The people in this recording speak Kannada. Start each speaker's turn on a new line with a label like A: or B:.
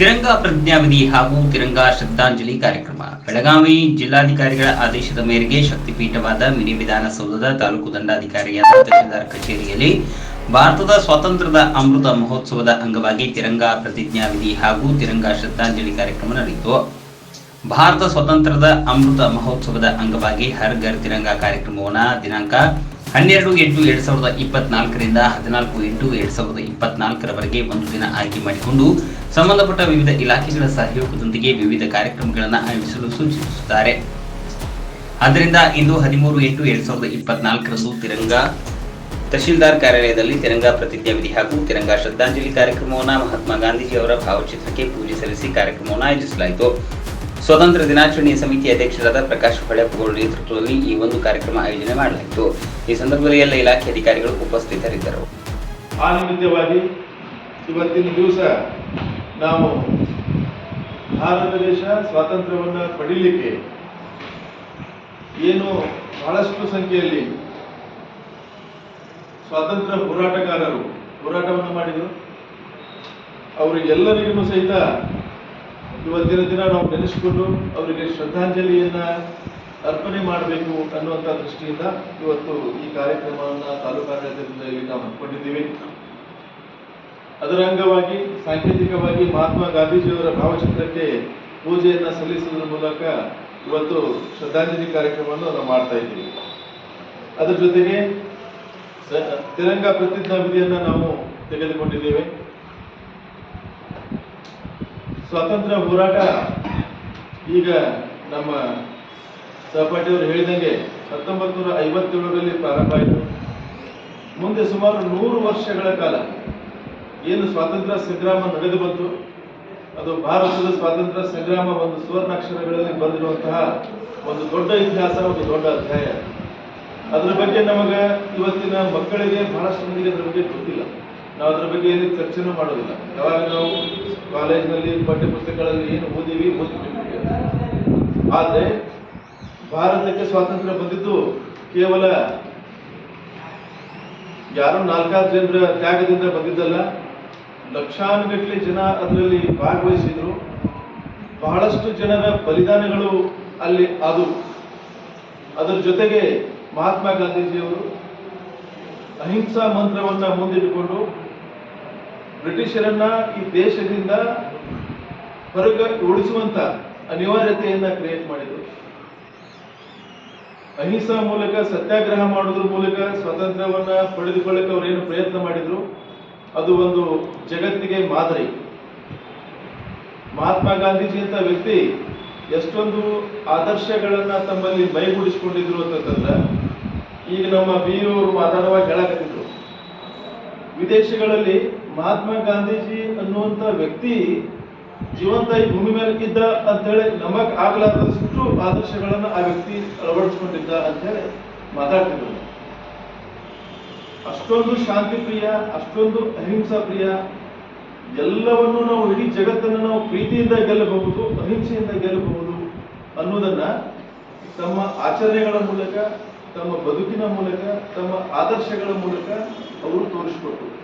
A: ತಿರಂಗ ಪ್ರಜ್ಞಾವಿಧಿ ಹಾಗೂ ತಿರಂಗ ಶ್ರದ್ಧಾಂಜಲಿ ಕಾರ್ಯಕ್ರಮ. ಬೆಳಗಾವಿ ಜಿಲ್ಲಾಧಿಕಾರಿಗಳ ಆದೇಶದ ಮೇರೆಗೆ ಶಕ್ತಿಪೀಠವಾದ ಮಿನಿ ವಿಧಾನಸೌಧದ ತಾಲೂಕು ದಂಡಾಧಿಕಾರಿಯಾದ ತಹಶೀಲ್ದಾರ್ ಕಚೇರಿಯಲ್ಲಿ ಭಾರತದ ಸ್ವಾತಂತ್ರ್ಯದ ಅಮೃತ ಮಹೋತ್ಸವದ ಅಂಗವಾಗಿ ತಿರಂಗ ಪ್ರತಿಜ್ಞಾವಿಧಿ ಹಾಗೂ ತಿರಂಗ ಶ್ರದ್ಧಾಂಜಲಿ ಕಾರ್ಯಕ್ರಮ ನಡೆಯಿತು. ಭಾರತ ಸ್ವಾತಂತ್ರ್ಯದ ಅಮೃತ ಮಹೋತ್ಸವದ ಅಂಗವಾಗಿ ಹರ್ ಘರ್ ತಿರಂಗ ಕಾರ್ಯಕ್ರಮವನ್ನು ದಿನಾಂಕ ಹನ್ನೆರಡು ಎಂಟು ಎರಡ್ ಸಾವಿರದ ಇಪ್ಪತ್ನಾಲ್ಕರಿಂದ ಹದಿನಾಲ್ಕು ಎಂಟು ಎರಡ್ ಸಾವಿರದ ಇಪ್ಪತ್ನಾಲ್ಕರವರೆಗೆ ಒಂದು ದಿನ ಆಯ್ಕೆ ಮಾಡಿಕೊಂಡು ಸಂಬಂಧಪಟ್ಟ ವಿವಿಧ ಇಲಾಖೆಗಳ ಸಹಯೋಗದೊಂದಿಗೆ ವಿವಿಧ ಕಾರ್ಯಕ್ರಮಗಳನ್ನು ಆಯೋಜಿಸಲು ಸೂಚಿಸುತ್ತಾರೆ. ಆದ್ದರಿಂದ ಇಂದು ಹದಿಮೂರು ಎಂಟು ಎರಡ್ ಸಾವಿರದ ಇಪ್ಪತ್ನಾಲ್ಕರಂದು ತಿರಂಗ ತಹಶೀಲ್ದಾರ್ ಕಾರ್ಯಾಲಯದಲ್ಲಿ ತಿರಂಗ ಪ್ರತಿಜ್ಞಾವಿಧಿ ಹಾಗೂ ತಿರಂಗ ಶ್ರದ್ಧಾಂಜಲಿ ಕಾರ್ಯಕ್ರಮವನ್ನು ಮಹಾತ್ಮ ಗಾಂಧೀಜಿ ಅವರ ಭಾವಚಿತ್ರಕ್ಕೆ ಪೂಜೆ ಸಲ್ಲಿಸಿ ಕಾರ್ಯಕ್ರಮವನ್ನು ಆಯೋಜಿಸಲಾಯಿತು. ಸ್ವಾತಂತ್ರ್ಯ ದಿನಾಚರಣೆ ಸಮಿತಿ ಅಧ್ಯಕ್ಷರಾದ ಪ್ರಕಾಶ್ ಹೊಳೆಪಗೌಡ ನೇತೃತ್ವದಲ್ಲಿ ಈ ಒಂದು ಕಾರ್ಯಕ್ರಮ ಆಯೋಜನೆ ಮಾಡಲಾಯಿತು. ಈ ಸಂದರ್ಭದಲ್ಲಿ ಎಲ್ಲ ಇಲಾಖೆ ಅಧಿಕಾರಿಗಳು ಉಪಸ್ಥಿತರಿದ್ದರು.
B: ಆ ನಿಮಿತ್ತವಾಗಿ ಇವತ್ತಿನ ದಿವಸ ನಾವು ಭಾರತ ದೇಶ ಸ್ವಾತಂತ್ರ್ಯವನ್ನು ಪಡೀಲಿಕ್ಕೆ ಏನು ಬಹಳಷ್ಟು ಸಂಖ್ಯೆಯಲ್ಲಿ ಸ್ವಾತಂತ್ರ್ಯ ಹೋರಾಟಗಾರರು ಹೋರಾಟವನ್ನು ಮಾಡಿದರು. ಅವರಿಗೆಲ್ಲರಿಗೂ ಸಹಿತ ಇವತ್ತಿನ ದಿನ ನಾವು ನೆನೆಸಿಕೊಂಡು ಅವರಿಗೆ ಶ್ರದ್ಧಾಂಜಲಿಯನ್ನ ಅರ್ಪಣೆ ಮಾಡಬೇಕು ಅನ್ನುವಂಥ ದೃಷ್ಟಿಯಿಂದ ಇವತ್ತು ಈ ಕಾರ್ಯಕ್ರಮವನ್ನು ತಾಲೂಕಾಡಳಿತದಿಂದ ಇಲ್ಲಿ ನಾವು ಹಮ್ಮಿಕೊಂಡಿದ್ದೀವಿ. ಅದರ ಅಂಗವಾಗಿ, ಸಾಂಕೇತಿಕವಾಗಿ ಮಹಾತ್ಮ ಗಾಂಧೀಜಿಯವರ ಭಾವಚಿತ್ರಕ್ಕೆ ಪೂಜೆಯನ್ನ ಸಲ್ಲಿಸುವುದರ ಮೂಲಕ ಇವತ್ತು ಶ್ರದ್ಧಾಂಜಲಿ ಕಾರ್ಯಕ್ರಮವನ್ನು ನಾವು ಮಾಡ್ತಾ ಇದ್ದೀವಿ. ಅದರ ಜೊತೆಗೆ ತಿರಂಗ ಪ್ರತಿಜ್ಞಾ ವಿಧಿಯನ್ನ ನಾವು ತೆಗೆದುಕೊಂಡಿದ್ದೇವೆ. ಸ್ವಾತಂತ್ರ್ಯ ಹೋರಾಟ. ಈಗ ನಮ್ಮ ಸಹಪಾಠಿಯವರು ಹೇಳಿದಂಗೆ ಹತ್ತೊಂಬತ್ತು ನೂರ ಐವತ್ತೇಳರಲ್ಲಿ ಪ್ರಾರಂಭ ಆಯಿತು. ಮುಂದೆ ಸುಮಾರು ನೂರು ವರ್ಷಗಳ ಕಾಲ ಏನು ಸ್ವಾತಂತ್ರ್ಯ ಸಂಗ್ರಾಮ ನಡೆದು ಬಂತು. ಅದು ಭಾರತದ ಸ್ವಾತಂತ್ರ್ಯ ಸಂಗ್ರಾಮ ಒಂದು ಸುವರ್ಣಾಕ್ಷರಗಳಲ್ಲಿ ಬಂದಿರುವಂತಹ ಒಂದು ದೊಡ್ಡ ಇತಿಹಾಸ, ಒಂದು ದೊಡ್ಡ ಅಧ್ಯಾಯ. ಅದರ ಬಗ್ಗೆ ನಮಗೆ ಇವತ್ತಿನ ಮಕ್ಕಳಿಗೆ ಬಹಳಷ್ಟು ಮಂದಿಗೆ ಅದರ ಬಗ್ಗೆ ಗೊತ್ತಿಲ್ಲ. ನಾವು ಅದರ ಬಗ್ಗೆ ಏನು ಚರ್ಚೆನೂ ಮಾಡೋದಿಲ್ಲ. ಯಾವಾಗ ನಾವು ಕಾಲೇಜಿನಲ್ಲಿ ಪಠ್ಯಪುಸ್ತಕಗಳಲ್ಲಿ ಏನು ಓದಿವಿ ಓದಿಬಿಟ್ಟಿವಿ ಆದರೆ ಭಾರತಕ್ಕೆ ಸ್ವಾತಂತ್ರ್ಯ ಬಂದಿದ್ದು ಕೇವಲ ಯಾರೋ ನಾಲ್ಕಾರು ಜನರ ತ್ಯಾಗದಿಂದ ಬಂದಿದ್ದಲ್ಲ. ಲಕ್ಷಾನುಗಟ್ಟಲೆ ಜನ ಅದರಲ್ಲಿ ಭಾಗವಹಿಸಿದ್ರು. ಬಹಳಷ್ಟು ಜನರ ಬಲಿದಾನಗಳು ಅಲ್ಲಿ ಅದು. ಅದರ ಜೊತೆಗೆ ಮಹಾತ್ಮ ಗಾಂಧೀಜಿಯವರು ಅಹಿಂಸಾ ಮಂತ್ರವನ್ನ ಮುಂದಿಟ್ಟುಕೊಂಡು ಬ್ರಿಟಿಷರನ್ನ ಈ ದೇಶದಿಂದ ಹೊರಗೆ ಉಳಿಸುವಂತ ಅನಿವಾರ್ಯತೆಯನ್ನ ಕ್ರಿಯೇಟ್ ಮಾಡಿದ್ರು. ಅಹಿಂಸಾ ಮೂಲಕ, ಸತ್ಯಾಗ್ರಹ ಮಾಡೋದ್ರ ಮೂಲಕ, ಸ್ವಾತಂತ್ರ್ಯವನ್ನ ಪಡೆದುಕೊಳ್ಳಕ್ಕೆ ಅವ್ರು ಏನು ಪ್ರಯತ್ನ ಮಾಡಿದ್ರು, ಅದು ಒಂದು ಜಗತ್ತಿಗೆ ಮಾದರಿ. ಮಹಾತ್ಮ ಗಾಂಧೀಜಿ ಅಂತ ವ್ಯಕ್ತಿ ಎಷ್ಟೊಂದು ಆದರ್ಶಗಳನ್ನ ತಮ್ಮಲ್ಲಿ ಮೈಗೂಡಿಸಿಕೊಂಡಿದ್ರು ಅಂತಂದ್ರೆ ಈಗ ನಮ್ಮ ಬಿ ಅವರು ಮಾತಾಡುವಾಗ ಹೇಳಕತ್ತಿದ್ರು. ವಿದೇಶಗಳಲ್ಲಿ ಮಹಾತ್ಮ ಗಾಂಧೀಜಿ ಅನ್ನುವಂಥ ವ್ಯಕ್ತಿ ಜೀವಂತ ಈ ಭೂಮಿ ಮೇಲೆ ಇದ್ದ ಅಂತೇಳಿ ನಮಗ್ ಆಗ್ಲಾರ್ದಷ್ಟು ಆದರ್ಶಗಳನ್ನ ಆ ವ್ಯಕ್ತಿ ಅಳವಡಿಸ್ಕೊಂಡಿದ್ದ ಅಂತೇಳಿ ಮಾತಾಡ್ತಿದ್ರು. ಅಷ್ಟೊಂದು ಶಾಂತಿ ಪ್ರಿಯ, ಅಷ್ಟೊಂದು ಅಹಿಂಸಾ ಪ್ರಿಯ, ಎಲ್ಲವನ್ನು ನಾವು ಇಡೀ ಜಗತ್ತನ್ನು ನಾವು ಪ್ರೀತಿಯಿಂದ ಗೆಲ್ಲಬಹುದು, ಅಹಿಂಸೆಯಿಂದ ಗೆಲ್ಲಬಹುದು ಅನ್ನೋದನ್ನ ತಮ್ಮ ಆಚರಣೆಗಳ ಮೂಲಕ, ತಮ್ಮ ಬದುಕಿನ ಮೂಲಕ, ತಮ್ಮ ಆದರ್ಶಗಳ ಮೂಲಕ ಅವರು ತೋರಿಸಿಕೊಟ್ರು.